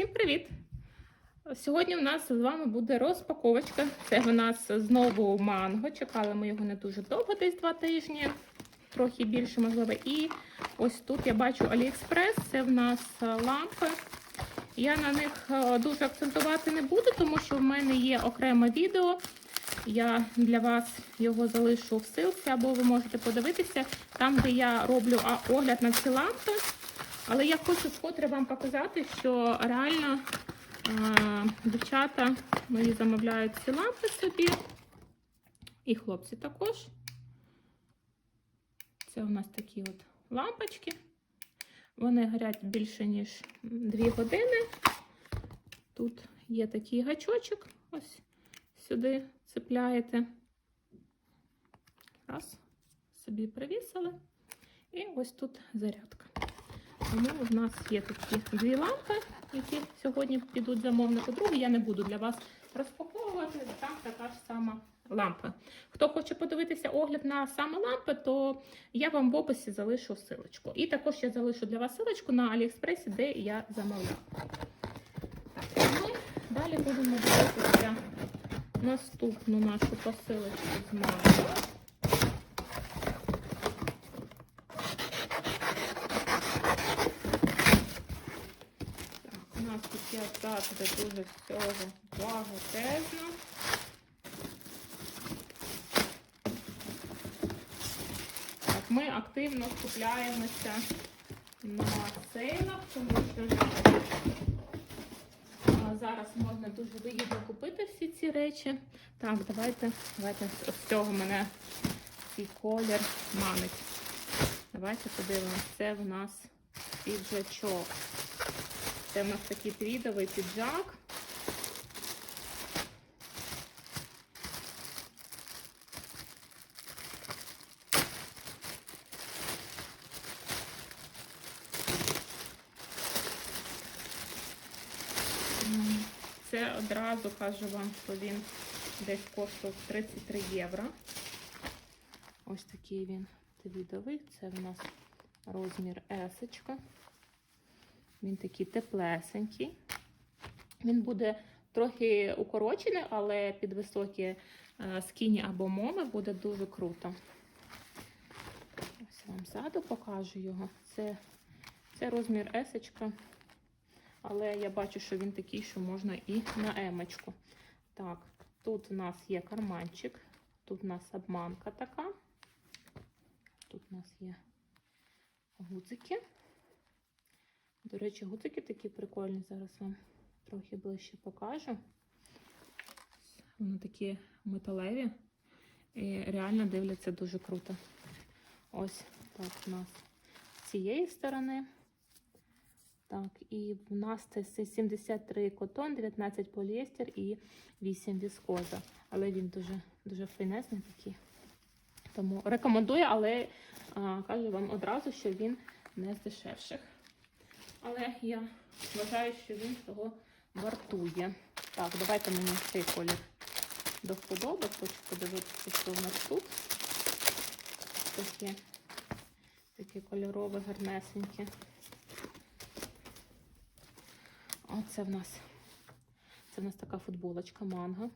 Всім привіт! Сьогодні у нас з вами буде розпаковочка. Це в нас знову манго. Чекали ми його не дуже довго, десь два тижні, трохи більше, можливо. І ось тут я бачу Aliexpress, це в нас лампи. Я на них е, дуже акцентувати не буду, тому що в мене є окреме відео. Я для вас його залишу в ссылці, або ви можете подивитися там, де я роблю огляд на ці лампи. Але я хочу вкотре вам показати, що реально е, дівчата мої замовляють ці лампи собі. І хлопці також. Це у нас такі от лампочки. Вони горять більше, ніж 2 години. Тут є такий гачочок. Ось сюди цепляєте. Раз, собі привісили. І ось тут зарядка. Тому в нас є такі дві лампи, які сьогодні підуть замовнику. Другу я не буду для вас розпаковувати. Там така ж сама лампа. Хто хоче подивитися огляд на саме лампи, то я вам в описі залишу силочку. І також я залишу для вас силочку на Аліекспресі, де я замовляла. Ми далі будемо дивитися наступну нашу посилочку з манго. Так, у нас тут є завжди дуже всього благотезно. Так, ми активно скупляємося на сейлах, тому що зараз можна дуже вигідно купити всі ці речі. Так, давайте, давайте з цього мене цей колір манить. Давайте подивимося. Це в нас піджачок. Це в нас такий твідовий піджак. Це одразу кажу вам, що він десь коштував 33 євро. Ось такий він твідовий. Це в нас розмір есочка. Він такий теплесенький. Він буде трохи укорочений, але під високі е, скіні або моми буде дуже круто. Ось вам ззаду покажу його. Це, це розмір есочка. Але я бачу, що він такий, що можна і на емочку. Так, тут у нас є карманчик, тут у нас обманка така. Тут у нас є гудзики. До речі, гудзики такі прикольні. Зараз вам трохи ближче покажу. Вони такі металеві і реально дивляться дуже круто. Ось так у нас з цієї сторони. Так, і в нас це 73 котон, 19 поліестер і 8 віскоза. Але він дуже дуже фінесний такий. Тому рекомендую, але а, кажу вам одразу, що він не з дешевших. Але я вважаю, що він того вартує. Так, давайте мені цей колір до вподоби. Хочу подивитися, що в нас тут. Таке, таке кольорове, гарнесеньке. Оце в нас. Це в нас така футболочка манго.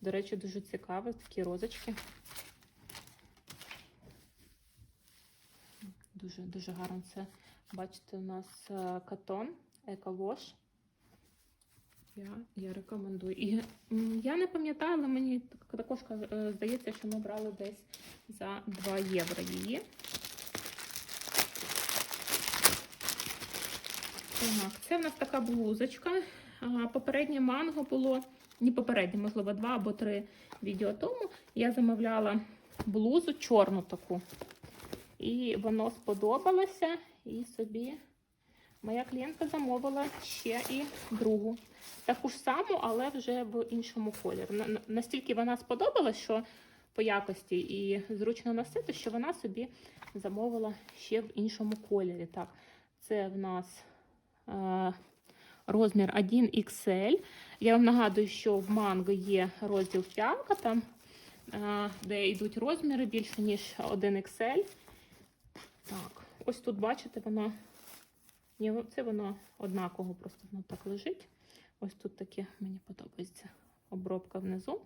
До речі, дуже цікава, такі розочки. Дуже дуже гарно це. Бачите, у нас е, катон, еколош. Я, я рекомендую. І я не пам'ятаю, але мені також е, здається, що ми брали десь за 2 євро її. Так, це в нас така блузочка. Попереднє манго було, не попереднє, можливо, два або три відео тому. Я замовляла блузу чорну таку. І воно сподобалося. І собі моя клієнтка замовила ще і другу. Таку ж саму, але вже в іншому кольорі. На- на- Настільки вона сподобалась, що по якості і зручно носити, що вона собі замовила ще в іншому кольорі. Так, це в нас е, розмір 1XL. Я вам нагадую, що в манго є розділ фіалка, там, е, де йдуть розміри більше, ніж 1XL. Так, ось тут, бачите, вона Ні, це воно однаково, просто воно так лежить. Ось тут таке мені подобається обробка внизу.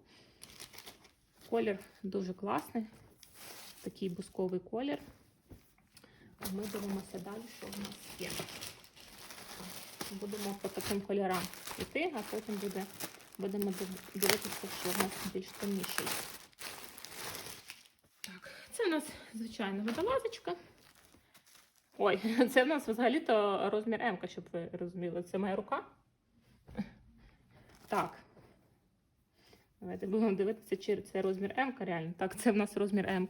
Колір дуже класний, такий бусковий колір. А Ми дивимося далі, що в нас є. Будемо по таким кольорам йти, а потім буде, будемо дивитися, що в нас більш темніший. Так, це в нас звичайна водолазочка. Ой, це в нас взагалі-то розмір М, щоб ви розуміли. Це моя рука. Так. Давайте будемо дивитися, чи це розмір М реально. Так, це в нас розмір М.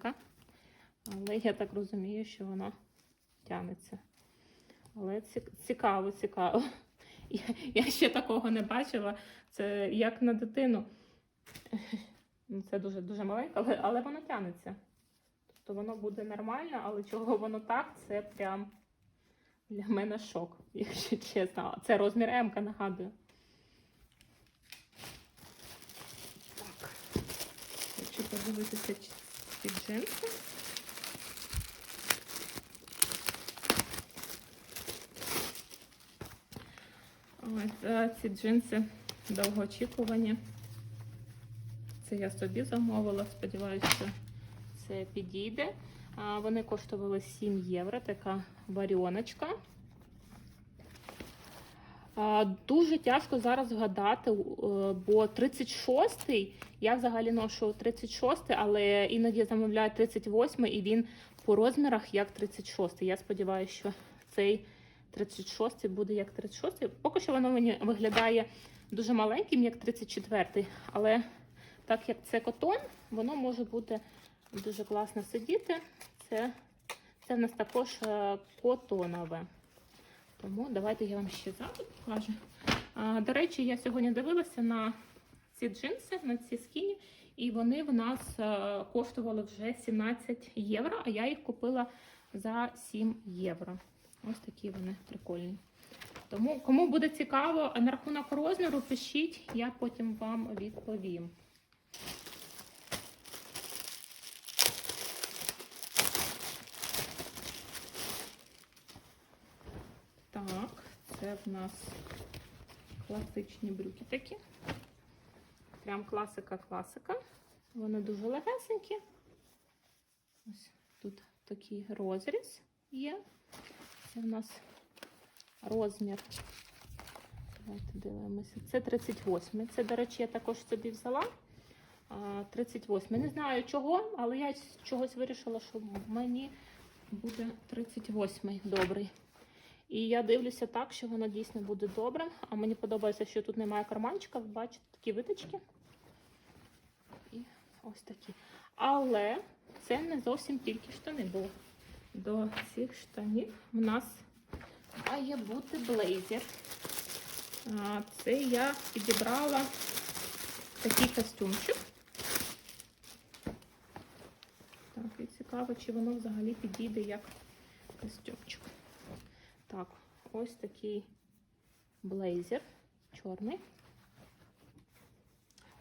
Але я так розумію, що вона тягнеться. Але ці- цікаво, цікаво. Я, ще такого не бачила. Це як на дитину. Ну, Це дуже дуже маленьке, але, але воно тягнеться. Тобто воно буде нормально, але чого воно так, це прям для мене шок, якщо чесно. Це розмір М, нагадую. Так. Хочу подивитися ці- джинси. Ось е, ці джинси довгоочікувані. Це я собі замовила. Сподіваюся, це підійде. Вони коштували 7 євро, така варіоночка. Дуже тяжко зараз вгадати, е, бо 36-й, я взагалі ношу 36-й, але іноді замовляю 38-й, і він по розмірах як 36-й. Я сподіваюся, що цей 36-й буде як 36-й. Поки що воно мені виглядає дуже маленьким, як 34-й, але так як це котон, воно може бути дуже класно сидіти. Це, це в нас також е, котонове. Тому давайте я вам ще ззаду покажу. А, до речі, я сьогодні дивилася на ці джинси, на ці скіні, і вони в нас е, коштували вже 17 євро, а я їх купила за 7 євро. Ось такі вони прикольні. Тому, кому буде цікаво на рахунок розміру, пишіть, я потім вам відповім. Так, це в нас класичні брюки такі. Прям класика-класика. Вони дуже легесенькі. Ось тут такий розріз є. Це в нас розмір. Давайте дивимося. Це 38. Це, до речі, я також собі взяла. 38. Не знаю чого, але я чогось вирішила, що мені буде 38 добрий. І я дивлюся так, що воно дійсно буде добрим. А мені подобається, що тут немає карманчика. Бачите такі виточки. І ось такі. Але це не зовсім тільки штани, бо до цих штанів в нас має бути блейзер. Це я підібрала такий костюмчик. Так, і цікаво, чи воно взагалі підійде як костюмчик. Ось такий блейзер чорний.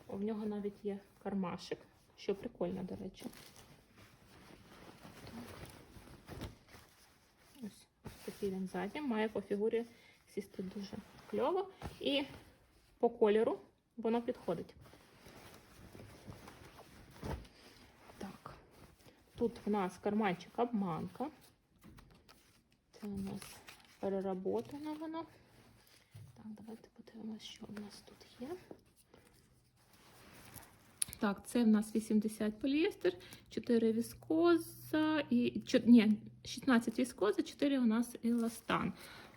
У нього навіть є кармашик, що прикольно, до речі. Ось такий він ззаді. Має по фігурі сісти дуже кльово. І по кольору воно підходить. Так, тут в нас карманчик обманка. Це у нас переработана вона. Так, давайте подивимося, що у нас тут є. Так, це в нас 80 поліестер, 4 віскоза і ні, 16 віскоза, 4 у нас еластан.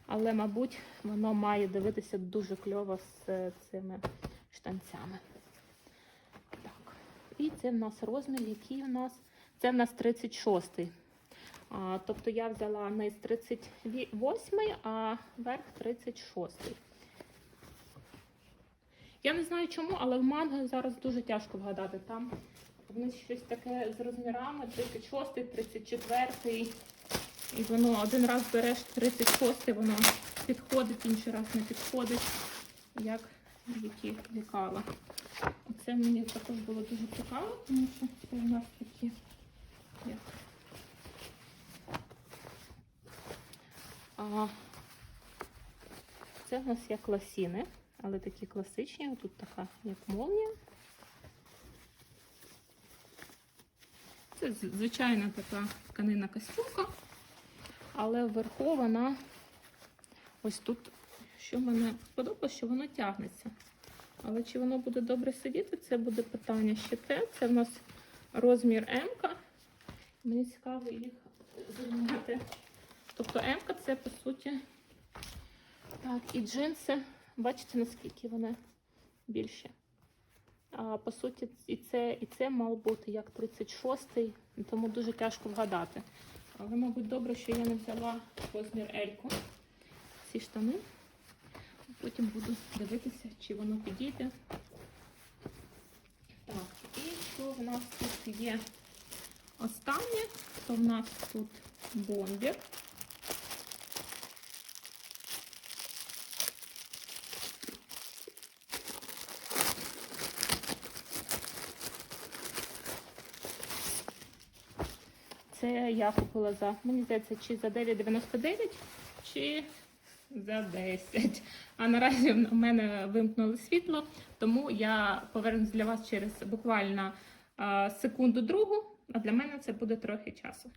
Але, мабуть, воно має дивитися дуже кльово з е, цими штанцями. Так. І це в нас розмір, який в нас. Це в нас 36. А, тобто я взяла низ 38, а верх 36. Я не знаю чому, але в манго зараз дуже тяжко вгадати. Там вони щось таке з розмірами 36, 34. І воно один раз береш 36, воно підходить, інший раз не підходить, як які лікала. Це мені також було дуже цікаво, тому що це у нас такі як. Це в нас як ласіни, але такі класичні. Тут така як молнія. Це звичайна така тканина костюмка, але вверху вона ось тут, що мене сподобалось, що воно тягнеться. Але чи воно буде добре сидіти, це буде питання ще те. Це в нас розмір М. Мені цікаво їх зрівняти. Тобто М це по суті. Так, і джинси. Бачите, наскільки вони більші. А, по суті, і це, і це мав бути як 36-й, тому дуже тяжко вгадати. Але, мабуть, добре, що я не взяла розмір Ельку. Ці штани. Потім буду дивитися, чи воно підійде. Так, і що в нас тут є останнє, то в нас тут бомбір. Це я купила за, мені здається, чи за 9,99, чи за 10. А наразі в мене вимкнули світло, тому я повернусь для вас через буквально секунду другу, а для мене це буде трохи часу.